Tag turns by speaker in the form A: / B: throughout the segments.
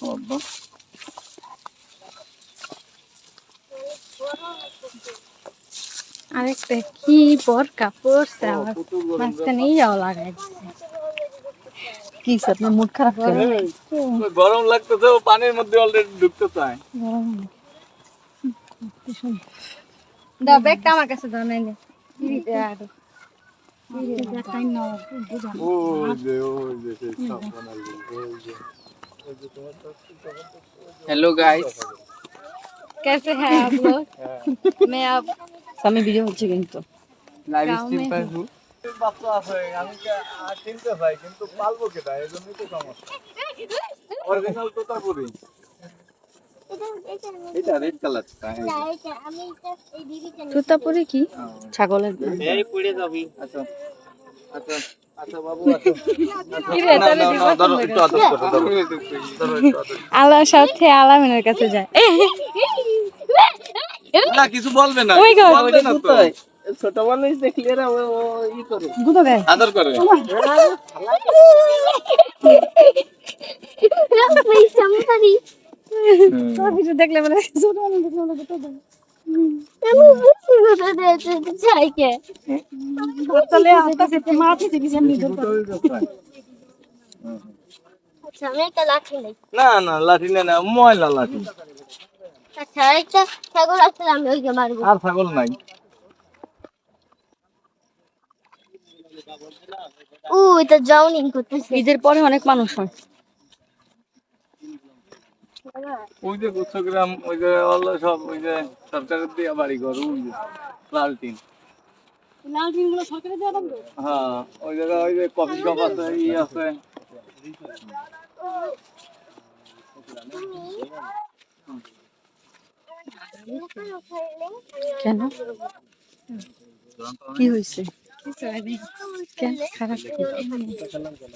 A: বাবা।
B: আরেকটা কি বরকা পড়ছে আমার মাঝখানেই যাওয়া লাগাই দিচ্ছে
A: কি আপনার মুড খারাপ কেন
C: গরম লাগতো তো পানির মধ্যে অলরেডি ঢুকতে চায়।
B: দাও ব্যাগটা আমার কাছে দাও নাইলে।
D: हेलो गाइस
B: कैसे हैं आप लोग मैं अब
A: আমি ভিডিও হচ্ছে কিন্তু
D: लाइव
B: गाँव
D: स्ट्रीम
B: में
D: पर
B: हूँ।
D: हूँ
C: বাচ্চা আছে আমি কি আর কিনতে চাই কিন্তু পালবো কেটা এই জন্যই তো সমস্যা অরিজিনাল তো তারপরে এটা রেড কালার
A: তোতাপুরি কি? ছাগলের
B: আল্লাহর সাথে আলামিনের কাছে যায়।
C: না কিছু বলবে না বলবে তো।
D: ছোট মানুষ দেখলে এরা ও ও ই করে।
C: আদর করে।
B: দেখলে মানে ছোট মানুষ দেখলে মনে আস্তে আস্তে মাটি থেকে
E: আচ্ছা আমি একটা লাঠি নেই।
C: না না লাঠি না না ময়লা লাঠি।
E: আচ্ছা একটা ছাগল আসলে আমি ওইকে মারবো।
C: আর ছাগল নাই।
E: ও এটা জাউনিং করতেছে।
A: ঈদের পরে অনেক মানুষ হয়।
C: ওই যে গুচ্ছগ্রাম ওই যে হলো সব ওই যে সরকারের দিয়ে বাড়ি ঘর ওই যে লালটিন
B: লাল টিনগুলো সরকারে দেওয়া বন্ধ
C: হ্যাঁ ওই জায়গায় ওই যে কফি শপ আছে ই আছে।
A: কেন? কি হয়েছে খারাপ কি?
B: দেখ কালার মধ্যে থেকে বাঁচে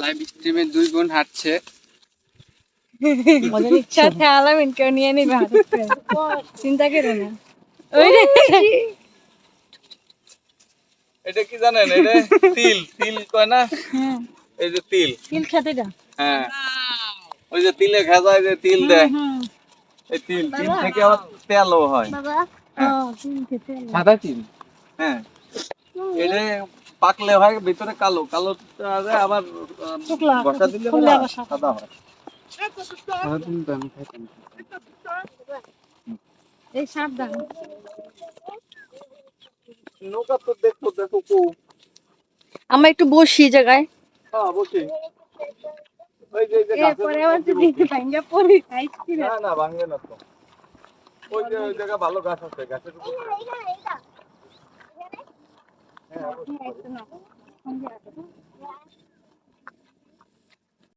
D: লাইভ স্ট্রিমে দুই বোন হাঁটছে।
B: আলামিন কেউ। চিন্তা করো না।
C: এটা কি জানেন? এটা তিল। তিল কয় না?
B: হ্যাঁ।
C: এই যে তিল।
B: তিল খেতে
C: হ্যাঁ। ওই যে তিলে খেজায় যে তিল দেয়। এই তিল তিল থেকে আবার তেলও হয়।
E: বাবা।
B: হ্যাঁ। তিল
D: সাদা তিল?
C: হ্যাঁ। এটা পাকলে হয় ভিতরে কালো। কালো আবার বসা দিলে
B: সাদা।
C: হয়।
B: এই সাবধান।
C: নৌকা তো দেখো দেখো কো।
A: আমরা একটু বসি এই জায়গায়।
C: হ্যাঁ বসি। ওই যে যে
B: পরে আবার যদি। ভাঙ্গা পড়ি খাইছি
C: না না ভাঙে না তো। ওই যে ওই জায়গা ভালো গাছ আছে গাছের উপর। হ্যাঁ, অবশ্যই।